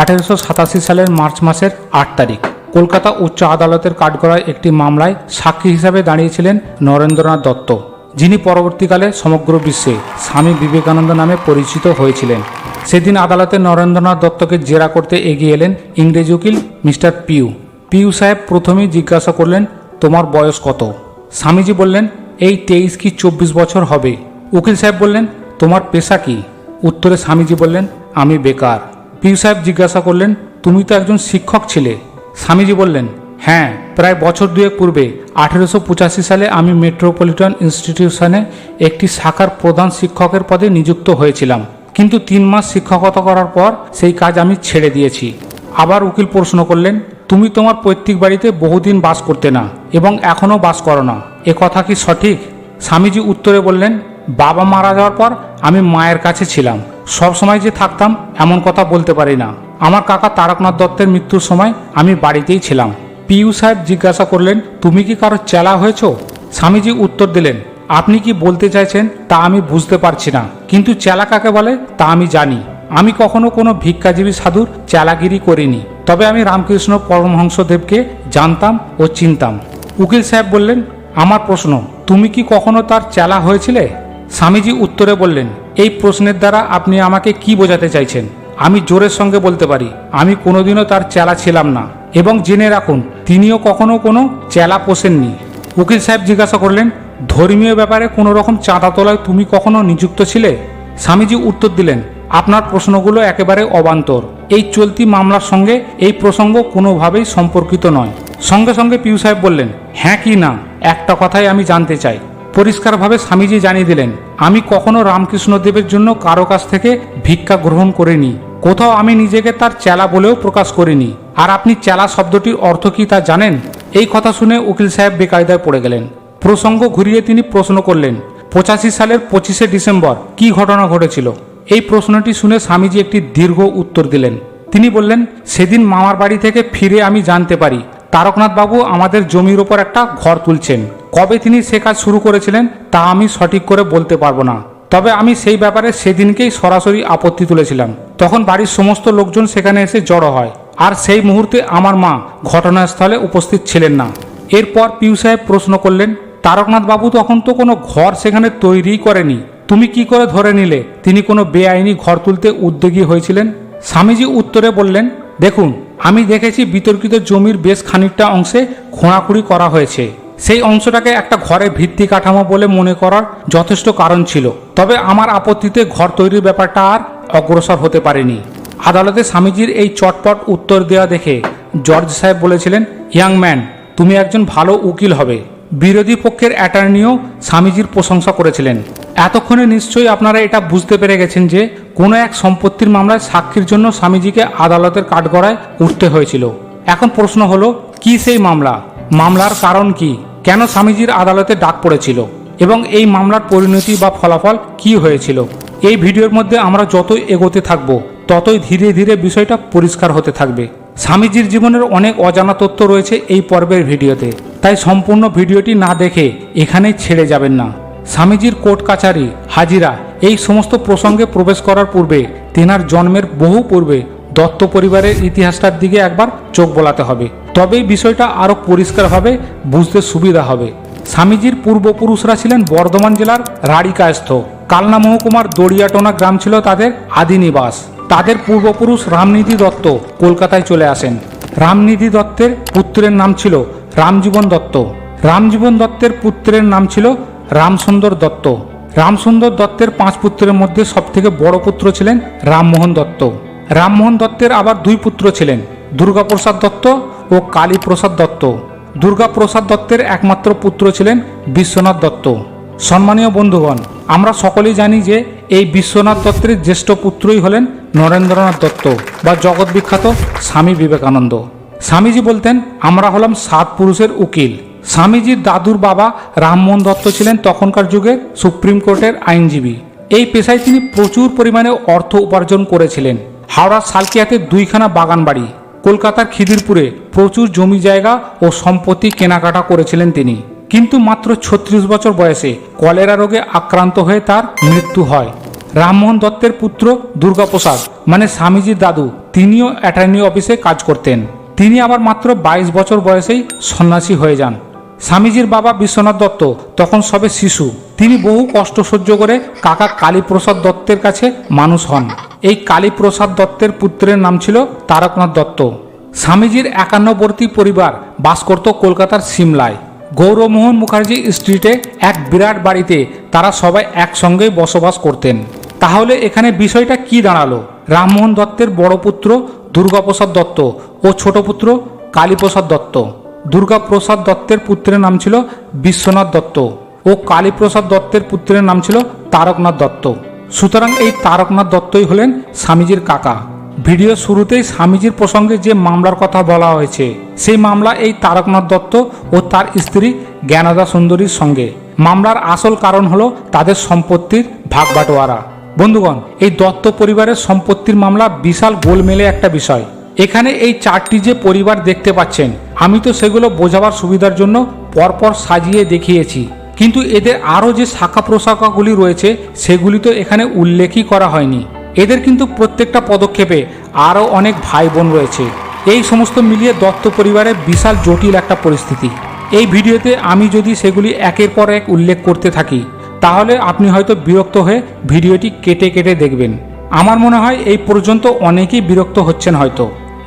আঠেরোশো সাতাশি সালের মার্চ মাসের আট তারিখ। কলকাতা উচ্চ আদালতের কাঠগড়ায় একটি মামলায় সাক্ষী হিসাবে দাঁড়িয়েছিলেন নরেন্দ্রনাথ দত্ত, যিনি পরবর্তীকালে সমগ্র বিশ্বে স্বামী বিবেকানন্দ নামে পরিচিত হয়েছিলেন। সেদিন আদালতে নরেন্দ্রনাথ দত্তকে জেরা করতে এগিয়ে এলেন ইংরেজ উকিল মিস্টার পিউ। পিউ সাহেব প্রথমেই জিজ্ঞাসা করলেন, তোমার বয়স কত? স্বামীজি বললেন, এই তেইশ কি চব্বিশ বছর হবে? উকিল সাহেব বললেন, তোমার পেশা কি? উত্তরে স্বামীজি বললেন, আমি বেকার। পিউ সাহেব জিজ্ঞাসা করলেন, তুমি তো একজন শিক্ষক ছিলে? স্বামীজি বললেন হ্যাঁ প্রায় বছর দুয়েক পূর্বে আঠেরোশো পঁচাশি সালে আমি মেট্রোপলিটন ইনস্টিটিউশনে একটি শাখার প্রধান শিক্ষকের পদে নিযুক্ত হয়েছিলাম। কিন্তু তিন মাস শিক্ষকতা করার পর সেই কাজ আমি ছেড়ে দিয়েছি। আবার উকিল প্রশ্ন করলেন, তুমি তোমার পৈতৃক বাড়িতে বহুদিন বাস করতে না এবং এখনও বাস করো না, এ কথা কি সঠিক? স্বামীজি উত্তরে বললেন, বাবা মারা যাওয়ার পর আমি মায়ের কাছে ছিলাম। সব সময় যে থাকতাম, এমন কথা বলতে পারি না। আমার কাকা তারকনাথ দত্তের মৃত্যুর সময় আমি বাড়িতেই ছিলাম। পিউ সাহেব জিজ্ঞাসা করলেন, তুমি কি কারও চেলা হয়েছ? স্বামীজি উত্তর দিলেন, আপনি কি বলতে চাইছেন তা আমি বুঝতে পারছি না। কিন্তু চেলা কাকে বলে তা আমি জানি। আমি কখনো কোনো ভিক্ষাজীবী সাধুর চেলাগিরি করিনি। তবে আমি রামকৃষ্ণ পরমহংসদেবকে জানতাম ও চিনতাম। উকিল সাহেব বললেন, আমার প্রশ্ন, তুমি কি কখনো তার চেলা হয়েছিলে? স্বামীজি উত্তরে বললেন, এই প্রশ্নের দ্বারা আপনি আমাকে কি বোঝাতে চাইছেন? আমি জোরের সঙ্গে বলতে পারি, আমি কোনোদিনও তার চেলা ছিলাম না। এবং জেনে রাখুন, তিনিও কখনো কোনো চেলা পোষেননি। উকিল সাহেব জিজ্ঞাসা করলেন, ধর্মীয় ব্যাপারে কোনো রকম চাঁদা তোলায় তুমি কখনো নিযুক্ত ছিলে? স্বামীজি উত্তর দিলেন, আপনার প্রশ্নগুলো একেবারে অবান্তর। এই চলতি মামলার সঙ্গে এই প্রসঙ্গ কোনোভাবেই সম্পর্কিত নয়। সঙ্গে সঙ্গে পিউ সাহেব বললেন হ্যাঁ কি না? একটা কথাই আমি জানতে চাই। পরিষ্কারভাবে স্বামীজি জানিয়ে দিলেন, আমি কখনো রামকৃষ্ণদেবের জন্য কারও কাছ থেকে ভিক্ষা গ্রহণ করিনি। কোথাও আমি নিজেকে তার চেলা বলেও প্রকাশ করিনি। আর আপনি চেলা শব্দটির অর্থ কি তা জানেন? এই কথা শুনে উকিল সাহেব বেকায়দায় পড়ে গেলেন। প্রসঙ্গ ঘুরিয়ে তিনি প্রশ্ন করলেন, পঁচাশি সালের পঁচিশে ডিসেম্বর কি ঘটনা ঘটেছিল? এই প্রশ্নটি শুনে স্বামীজি একটি দীর্ঘ উত্তর দিলেন। তিনি বললেন, সেদিন মামার বাড়ি থেকে ফিরে আমি জানতে পারি। তারকনাথবাবু আমাদের জমির ওপর একটা ঘর তুলছেন। কবে তিনি সে কাজ শুরু করেছিলেন, তা আমি সঠিক করে বলতে পারব না। তবে আমি সেই ব্যাপারে সেদিনকেই সরাসরি আপত্তি তুলেছিলাম। তখন বাড়ির সমস্ত লোকজন সেখানে এসে জড়ো হয়। আর সেই মুহূর্তে আমার মা ঘটনাস্থলে উপস্থিত ছিলেন না। এরপর পিউ সাহেব প্রশ্ন করলেন তারকনাথ বাবু তখন তো কোনো ঘর সেখানে তৈরিই করেনি। তুমি কি করে ধরে নিলে? তিনি কোনো বেআইনি ঘর তুলতে উদ্যোগী হয়েছিলেন? স্বামীজি উত্তরে বললেন, দেখুন, আমি দেখেছি বিতর্কিত জমির বেশ খানিকটা অংশে খোঁড়াখুড়ি করা হয়েছে। সেই অংশটাকে একটা ঘরের ভিত্তি কাঠামো বলে মনে করার যথেষ্ট কারণ ছিল। তবে আমার আপত্তিতে ঘর তৈরির ব্যাপারটা আর অগ্রসর হতে পারেনি। আদালতে স্বামীজির এই চটপট উত্তর দেওয়া দেখে জর্জ সাহেব বলেছিলেন, ইয়াং ম্যান, তুমি একজন ভালো উকিল হবে। বিরোধী পক্ষের অ্যাটর্নিও স্বামীজির প্রশংসা করেছিলেন। এতক্ষণে নিশ্চয়ই আপনারা এটা বুঝতে পেরে গেছেন যে, কোনো এক সম্পত্তির মামলায় সাক্ষীর জন্য স্বামীজিকে আদালতের কাঠগড়ায় উঠতে হয়েছিল। এখন প্রশ্ন হলো, কি সেই মামলা? মামলার কারণ কি? কেন স্বামীজির আদালতে ডাক পড়েছিল? এবং এই মামলার পরিণতি বা ফলাফল কি হয়েছিল? এই ভিডিওর মধ্যে আমরা যতই এগোতে থাকব, ততই ধীরে ধীরে বিষয়টা পরিষ্কার হতে থাকবে। স্বামীজির জীবনের অনেক অজানা তথ্য রয়েছে এই পর্বের ভিডিওতে। তাই সম্পূর্ণ ভিডিওটি না দেখে এখানেই ছেড়ে যাবেন না। স্বামীজির কোর্ট কাছারি হাজিরা, এই সমস্ত প্রসঙ্গে প্রবেশ করার পূর্বে তেনার জন্মের বহু পূর্বে দত্ত পরিবারের ইতিহাসটার দিকে একবার চোখ বোলাতে হবে। তবেই বিষয়টা আরও পরিষ্কারভাবে বুঝতে সুবিধা হবে। স্বামীজির পূর্বপুরুষরা ছিলেন বর্ধমান জেলার রাড়িকায়স্থ। কালনা মহকুমার দড়িয়াটোনা গ্রাম ছিল তাদের আদি নিবাস। তাদের পূর্বপুরুষ রামনিধি দত্ত কলকাতায় চলে আসেন। রামনিধি দত্তের পুত্রের নাম ছিল রামজীবন দত্ত। রামজীবন দত্তের পুত্রের নাম ছিল রামসুন্দর দত্ত। রামসুন্দর দত্তের পাঁচ পুত্রের মধ্যে সবথেকে বড় পুত্র ছিলেন রামমোহন দত্ত। রামমোহন দত্তের আবার দুই পুত্র ছিলেন, দুর্গাপ্রসাদ দত্ত ও কালীপ্রসাদ দত্ত। দুর্গাপ্রসাদ দত্তের একমাত্র পুত্র ছিলেন বিশ্বনাথ দত্ত। সম্মানীয় বন্ধুগণ, আমরা সকলেই জানি যে এই বিশ্বনাথ দত্তের জ্যেষ্ঠ পুত্রই হলেন নরেন্দ্রনাথ দত্ত বা জগৎ বিখ্যাত স্বামী বিবেকানন্দ। স্বামীজি বলতেন, আমরা হলাম সাত পুরুষের উকিল। স্বামীজির দাদুর বাবা রামমোহন দত্ত ছিলেন তখনকার যুগে সুপ্রিম কোর্টের আইনজীবী। এই পেশায় তিনি প্রচুর পরিমাণে অর্থ উপার্জন করেছিলেন। হাওড়ার সালকিয়াতে দুইখানা বাগান বাড়ি, কলকাতার খিদিরপুরে প্রচুর জমি জায়গা ও সম্পত্তি কেনাকাটা করেছিলেন তিনি। কিন্তু মাত্র ছত্রিশ বছর বয়সে কলেরা রোগে আক্রান্ত হয়ে তার মৃত্যু হয়। রামমোহন দত্তের পুত্র দুর্গাপ্রসাদ মানে স্বামীজির দাদু, তিনিও অ্যাটর্নি অফিসে কাজ করতেন। তিনি আবার মাত্র বাইশ বছর বয়সেই সন্ন্যাসী হয়ে যান। স্বামীজির বাবা বিশ্বনাথ দত্ত, তখন সবে শিশু। তিনি বহু কষ্ট সহ্য করে কাকা কালীপ্রসাদ দত্তের কাছে মানুষ হন। এই কালীপ্রসাদ দত্তের পুত্রের নাম ছিল তারকনাথ দত্ত। স্বামীজির একান্নবর্তী পরিবার বাস করত কলকাতার সিমলায়। গৌরমোহন মুখার্জি স্ট্রিটে এক বিরাট বাড়িতে তারা সবাই একসঙ্গেই বসবাস করতেন। তাহলে এখানে বিষয়টা কি দাঁড়াল? রামমোহন দত্তের বড় পুত্র দুর্গাপ্রসাদ দত্ত ও ছোট পুত্র কালীপ্রসাদ দত্ত। দুর্গাপ্রসাদ দত্তের পুত্রের নাম ছিল বিশ্বনাথ দত্ত ও কালীপ্রসাদ দত্তের পুত্রের নাম ছিল তারকনাথ দত্ত। সুতরাং এই তারকনাথ দত্তই হলেন স্বামীজির কাকা। ভিডিও শুরুতেই স্বামীজির প্রসঙ্গে যে মামলার কথা বলা হয়েছে, সেই মামলা এই তারকনাথ দত্ত ও তার স্ত্রী জ্ঞানদা সুন্দরীর সঙ্গে। মামলার আসল কারণ হলো তাদের সম্পত্তির ভাগ বাটোয়ারা বন্ধুগণ, এই দত্ত পরিবারের সম্পত্তির মামলা বিশাল গোলমেলে একটা বিষয়। এখানে এই চারটি যে পরিবার দেখতে পাচ্ছেন, আমি তো সেগুলো বোঝাবার সুবিধার জন্য পরপর সাজিয়ে দেখিয়েছি। কিন্তু এদের আরও যে শাখা প্রশাখাগুলি রয়েছে সেগুলি তো এখানে উল্লেখই করা হয়নি। এদের কিন্তু প্রত্যেকটা পদক্ষেপে আরও অনেক ভাই বোন রয়েছে। এই সমস্ত মিলিয়ে দত্ত পরিবারের বিশাল জটিল একটা পরিস্থিতি। এই ভিডিওতে আমি যদি সেগুলি একের পর এক উল্লেখ করতে থাকি, তাহলে আপনি হয়তো বিরক্ত হয়ে ভিডিওটি কেটে কেটে দেখবেন। আমার মনে হয় এই পর্যন্ত অনেকেই বিরক্ত হচ্ছেন হয়তো।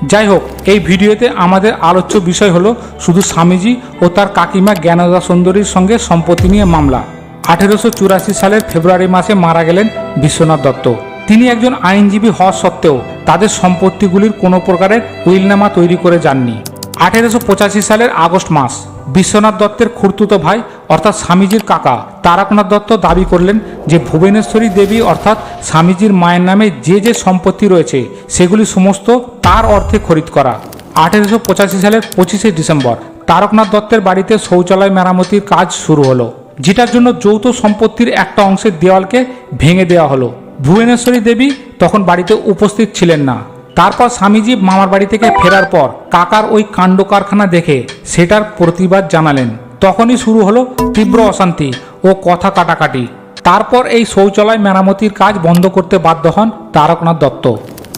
যাই হোক এই ভিডিওতে আমাদের আলোচ্য বিষয় হলো শুধু স্বামীজি ও তার কাকিমা জ্ঞানদা সুন্দরীর সঙ্গে সম্পত্তি নিয়ে মামলা। আঠেরোশো চুরাশি সালের ফেব্রুয়ারি মাসে মারা গেলেন বিশ্বনাথ দত্ত। তিনি একজন আইনজীবী হওয়া সত্ত্বেও তাদের সম্পত্তিগুলির কোনো প্রকারের উইলনামা তৈরি করে যাননি। আঠেরোশো পঁচাশি সালের আগস্ট মাস, বিশ্বনাথ দত্তের খুড়তুতো ভাই অর্থাৎ স্বামীজির কাকা তারকনাথ দত্ত দাবি করলেন যে ভুবনেশ্বরী দেবী অর্থাৎ স্বামীজির মায়ের নামে যে যে সম্পত্তি রয়েছে সেগুলি সমস্ত তার অর্থে খরিদ করা। আঠেরোশো পঁচাশি সালের পঁচিশে ডিসেম্বর তারকনাথ দত্তের বাড়িতে শৌচালয় মেরামতির কাজ শুরু হলো। যেটার জন্য যৌথ সম্পত্তির একটা অংশের দেওয়ালকে ভেঙে দেওয়া হলো। ভুবনেশ্বরী দেবী তখন বাড়িতে উপস্থিত ছিলেন না। তারপর স্বামীজি মামার বাড়ি থেকে ফেরার পর কাকার ওই কাণ্ড কারখানা দেখে সেটার প্রতিবাদ জানালেন। তখনই শুরু হলো তীব্র অশান্তি ও কথা কাটাকাটি। তারপর এই শৌচালয় মেরামতির কাজ বন্ধ করতে বাধ্য হন তারকনাথ দত্ত।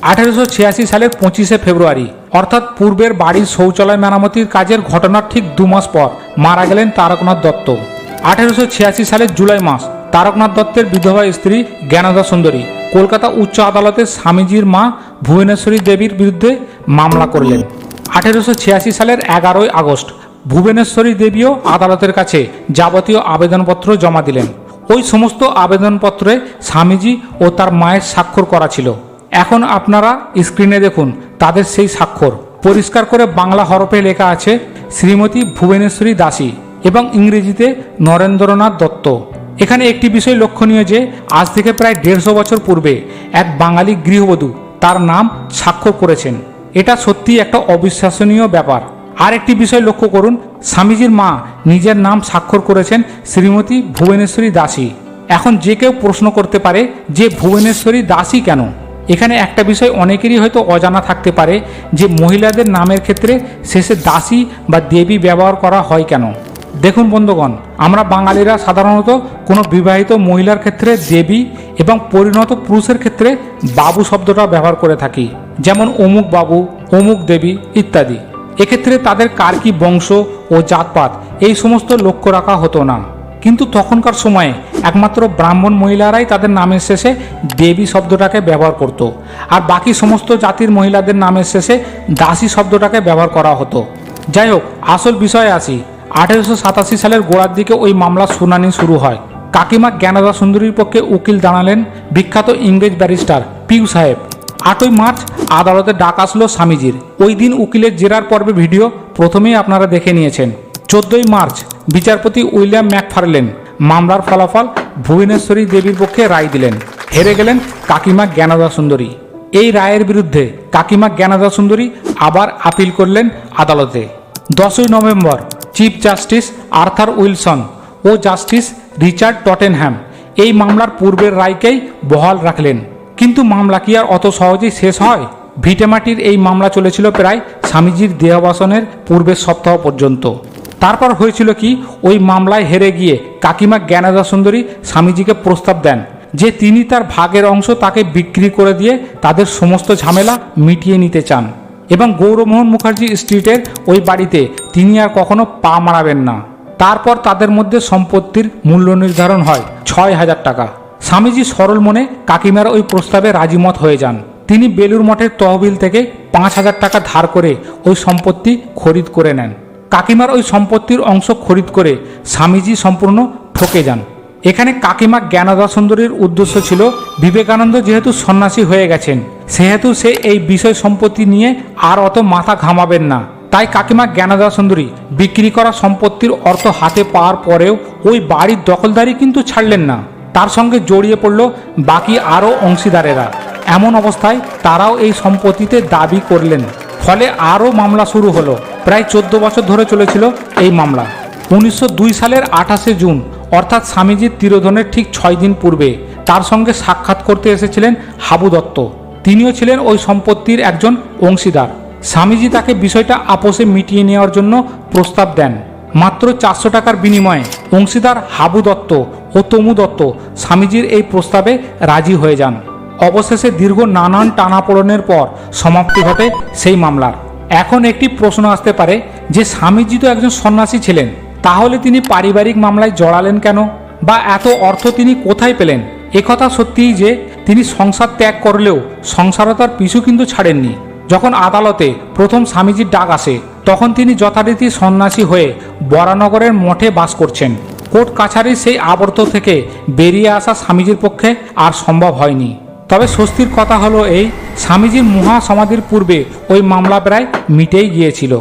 আঠেরোশো ছিয়াশি সালের পঁচিশে ফেব্রুয়ারি, অর্থাৎ পূর্বের বাড়ির শৌচালয় মেরামতির কাজের ঘটনার ঠিক দু মাস পর মারা গেলেন তারকনাথ দত্ত। আঠেরোশো ছিয়াশি সালের জুলাই মাস, তারকনাথ দত্তের বিধবা স্ত্রী জ্ঞানদা সুন্দরী কলকাতা উচ্চ আদালতে স্বামীজির মা ভুবনেশ্বরী দেবীর বিরুদ্ধে মামলা করলেন। আঠেরোশো ছিয়াশি সালের এগারোই আগস্ট ভুবনেশ্বরী দেবীও আদালতের কাছে যাবতীয় আবেদনপত্র জমা দিলেন। ওই সমস্ত আবেদনপত্রে স্বামীজি ও তার মায়ের স্বাক্ষর করা ছিল। এখন আপনারা স্ক্রিনে দেখুন, তাদের সেই স্বাক্ষর। পরিষ্কার করে বাংলা হরফে লেখা আছে, শ্রীমতী ভুবনেশ্বরী দাসী এবং ইংরেজিতে নরেন্দ্রনাথ দত্ত। এখানে একটি বিষয় লক্ষণীয় যে, আজ থেকে প্রায় দেড়শো বছর পূর্বে এক বাঙালি গৃহবধূ তার নাম স্বাক্ষর করেছেন। এটা সত্যি একটা অবিশ্বাসনীয় ব্যাপার। আর একটি বিষয় লক্ষ্য করুন, স্বামীজির মা নিজের নাম স্বাক্ষর করেছেন শ্রীমতী ভুবনেশ্বরী দাসী। এখন যে কেউ প্রশ্ন করতে পারে যে ভুবনেশ্বরী দাসী কেন? এখানে একটা বিষয় অনেকেরই হয়তো অজানা থাকতে পারে যে মহিলাদের নামের ক্ষেত্রে শেষে দাসী বা দেবী ব্যবহার করা হয় কেন? দেখুন বন্ধুগণ, আমরা বাঙালিরা সাধারণত কোনো বিবাহিত মহিলার ক্ষেত্রে দেবী এবং পরিণত পুরুষের ক্ষেত্রে বাবু শব্দটা ব্যবহার করে থাকি। যেমন অমুক বাবু, অমুক দেবী ইত্যাদি। এক্ষেত্রে তাদের কার কি বংশ ও জাতপাত, এই সমস্ত লক্ষ্য রাখা হতো না। কিন্তু তখনকার সময়ে একমাত্র ব্রাহ্মণ মহিলারাই তাদের নামের শেষে দেবী শব্দটাকে ব্যবহার করত, আর বাকি সমস্ত জাতির মহিলাদের নামের শেষে দাসী শব্দটাকে ব্যবহার করা হতো। যাই হোক আসল বিষয়ে আসি। আঠেরোশো সাতাশি সালের গোড়ার দিকে ওই মামলার শুনানি শুরু হয়। কাকিমা জ্ঞানদা সুন্দরীর পক্ষে উকিল দাঁড়ালেন বিখ্যাত ইংরেজ ব্যারিস্টার পিউ সাহেব। আটই মার্চ আদালতে ডাক আসলো স্বামীজির। ওই দিন উকিলের জেরার পর্বে ভিডিও প্রথমেই আপনারা দেখে নিয়েছেন। চোদ্দই মার্চ বিচারপতি উইলিয়াম ম্যাকফার্লেন মামলার ফলাফল ভুবনেশ্বরী দেবীর পক্ষে রায় দিলেন। হেরে গেলেন কাকিমা জ্ঞানদা সুন্দরী এই রায়ের বিরুদ্ধে কাকিমা জ্ঞানদা সুন্দরী আবার আপিল করলেন আদালতে। দশই November chief justice Arthur Wilson ও জাস্টিস রিচার্ড টটেনহ্যাম এই মামলার পূর্বের রায়কেই বহাল রাখলেন। কিন্তু মামলা কি আর অত সহজেই শেষ হয়? ভিটেমাটির এই মামলা চলেছিল প্রায় স্বামীজির দেহবাসনের পূর্বের সপ্তাহ পর্যন্ত। তারপর হয়েছিল কি, ওই মামলায় হেরে গিয়ে কাকিমা জ্ঞানদা সুন্দরী স্বামীজিকে প্রস্তাব দেন, যে তিনি তার ভাগের অংশ তাকে বিক্রি করে দিয়ে তাদের সমস্ত ঝামেলা মিটিয়ে নিতে চান। এবং গৌরমোহন মুখার্জি স্ট্রিটের ওই বাড়িতে তিনি আর কখনো পা মারাবেন না। তারপর তাদের মধ্যে সম্পত্তির মূল্য নির্ধারণ হয় ছয় হাজার টাকা। স্বামীজি সরল মনে কাকিমার ওই প্রস্তাবে রাজিমত হয়ে যান। তিনি বেলুর মঠের তহবিল থেকে পাঁচ হাজার টাকা ধার করে ওই সম্পত্তি খরিদ করে নেন। কাকিমার ওই সম্পত্তির অংশ খরিদ করে স্বামীজি সম্পূর্ণ ঠকে যান। এখানে কাকিমা জ্ঞানদা সুন্দরীর উদ্দেশ্য ছিল, বিবেকানন্দ যেহেতু সন্ন্যাসী হয়ে গেছেন, সেহেতু সে এই বিষয় সম্পত্তি নিয়ে আর অত মাথা ঘামাবেন না। তাই কাকিমা জ্ঞানদা সুন্দরী বিক্রি করা সম্পত্তির অর্থ হাতে পাওয়ার পরেও ওই বাড়ির দখলদারি কিন্তু ছাড়লেন না। তার সঙ্গে জড়িয়ে পড়ল বাকি আরও অংশীদারেরা। এমন অবস্থায় তারাও এই সম্পত্তিতে দাবি করলেন। ফলে আরও মামলা শুরু হলো। প্রায় চোদ্দ বছর ধরে চলেছিল এই মামলা। উনিশশো দুই সালের আঠাশে জুন, অর্থাৎ স্বামীজির তিরোধনের ঠিক ছয় দিন পূর্বে, তার সঙ্গে সাক্ষাৎ করতে এসেছিলেন হাবু দত্ত। তিনিও ছিলেন ওই সম্পত্তির একজন অংশীদার। স্বামীজি তাকে বিষয়টা আপোষে মিটিয়ে নেওয়ার জন্য প্রস্তাব দেন। মাত্র চারশো টাকার বিনিময়ে অংশীদার হাবু দত্ত ও তমু দত্ত স্বামীজির এই প্রস্তাবে রাজি হয়ে যান। অবশেষে দীর্ঘ নানান টানাপোড়েনের পর সমাপ্তি ঘটে সেই মামলার। এখন একটি প্রশ্ন আসতে পারে যে স্বামীজি তো একজন সন্ন্যাসী ছিলেন, তাহলে তিনি পারিবারিক মামলায় জড়ালেন কেন? বা এত অর্থ তিনি কোথায় পেলেন? একথা সত্যিই যে তিনি সংসার ত্যাগ করলেও সংসারতার পিছু কিন্তু ছাড়েননি। যখন আদালতে প্রথম স্বামীজির ডাক আসে, তখন তিনি যথারীতি সন্ন্যাসী হয়ে বরানগরের মঠে বাস করছেন। কোর্ট কাছারির সেই আবর্ত থেকে বেরিয়ে আসা স্বামীজির পক্ষে আর সম্ভব হয়নি। তবে স্বস্তির কথা হলো এই, স্বামীজির মহা সমাধির পূর্বে ওই মামলা প্রায় মিটেই গিয়েছিল।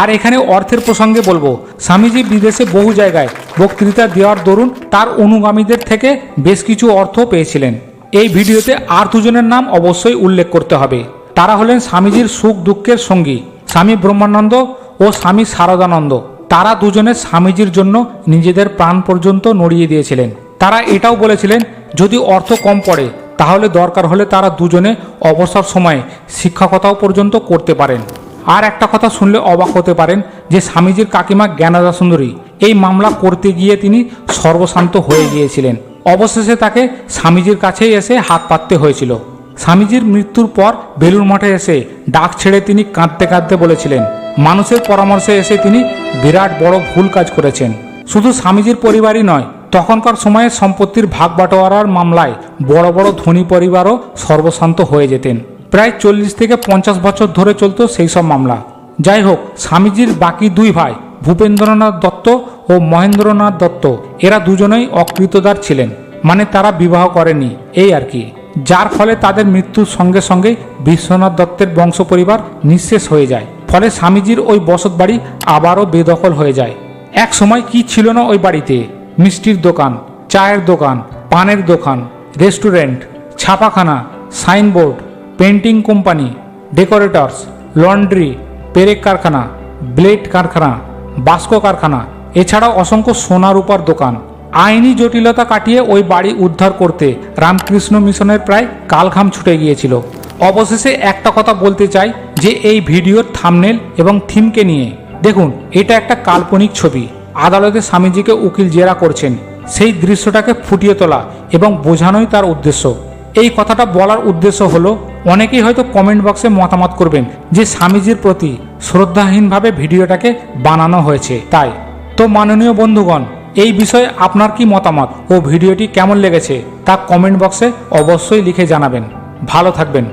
আর এখানে অর্থের প্রসঙ্গে বলব, স্বামীজি বিদেশে বহু জায়গায় বক্তৃতা দেওয়ার দরুন তার অনুগামীদের থেকে বেশ কিছু অর্থ পেয়েছিলেন। এই ভিডিওতে আর দুজনের নাম অবশ্যই উল্লেখ করতে হবে। তারা হলেন স্বামীজির সুখ দুঃখের সঙ্গী, স্বামী ব্রহ্মানন্দ ও স্বামী শারদানন্দ তারা দুজনে স্বামীজির জন্য নিজেদের প্রাণ পর্যন্ত নড়িয়ে দিয়েছিলেন। তারা এটাও বলেছিলেন, যদি অর্থ কম পড়ে, তাহলে দরকার হলে তারা দুজনে অবসর সময়ে শিক্ষকতাও পর্যন্ত করতে পারেন। আর একটা কথা শুনলে অবাক হতে পারেন যে স্বামীজির কাকিমা জ্ঞানদা সুন্দরী এই মামলা করতে গিয়ে তিনি সর্বশান্ত হয়ে গিয়েছিলেন। অবশেষে তাকে স্বামীজির কাছেই এসে হাত পাততে হয়েছিল। স্বামীজির মৃত্যুর পর বেলুর মঠে এসে ডাক ছেড়ে তিনি কাঁদতে কাঁদতে বলেছিলেন। মানুষের পরামর্শে এসে তিনি বিরাট বড় ভুল কাজ করেছেন। শুধু স্বামীজির পরিবারই নয়, তখনকার সময়ে সম্পত্তির ভাগ বাটোয়ারার মামলায় বড় বড় ধনী পরিবারও সর্বশান্ত হয়ে যেতেন। প্রায় চল্লিশ থেকে পঞ্চাশ বছর ধরে চলত সেই সব মামলা। যাই হোক, স্বামীজির বাকি দুই ভাই, ভূপেন্দ্রনাথ দত্ত ও মহেন্দ্রনাথ দত্ত, এরা দুজনেই অকৃতদার ছিলেন। মানে তারা বিবাহ করেনি এই আর কি। যার ফলে তাদের মৃত্যুর সঙ্গে সঙ্গে বিশ্বনাথ দত্তের বংশ পরিবার নিঃশেষ হয়ে যায়। ফলে স্বামীজির ওই বসত বাড়ি আবারও বেদখল হয়ে যায়। এক সময় কি ছিল না ওই বাড়িতে? মিষ্টির দোকান, চায়ের দোকান, পানের দোকান, রেস্টুরেন্ট, ছাপাখানা, signboard, painting company, decorators, laundry, পেরেক কারখানা, ব্লেড কারখানা, বাস্কো কারখানা, এছাড়াও অসংখ্য সোনা রূপার দোকান। আইনি জটিলতা কাটিয়ে ওই বাড়ি উদ্ধার করতে রামকৃষ্ণ মিশনের প্রায় কালঘাম ছুটে গিয়েছিল। অবশেষে একটা কথা বলতে চাই যে এই ভিডিওর থামনেল এবং থিমকে নিয়ে। দেখুন, এটা একটা কাল্পনিক ছবি। আদালতে স্বামীজিকে উকিল জেরা করছেন। সেই দৃশ্যটাকে ফুটিয়ে তোলা এবং বোঝানোই তার উদ্দেশ্য। এই কথাটা বলার উদ্দেশ্য হলো, অনেকেই হয়তো কমেন্ট বক্সে মতামত করবেন যে স্বামীজির প্রতি শ্রদ্ধাহীনভাবে ভিডিওটাকে বানানো হয়েছে। তাই, তো মাননীয় বন্ধুগণ এই বিষয়ে আপনার কি মতামত ও ভিডিওটি কেমন লেগেছে তা কমেন্ট বক্সে অবশ্যই লিখে জানাবেন। ভালো থাকবেন।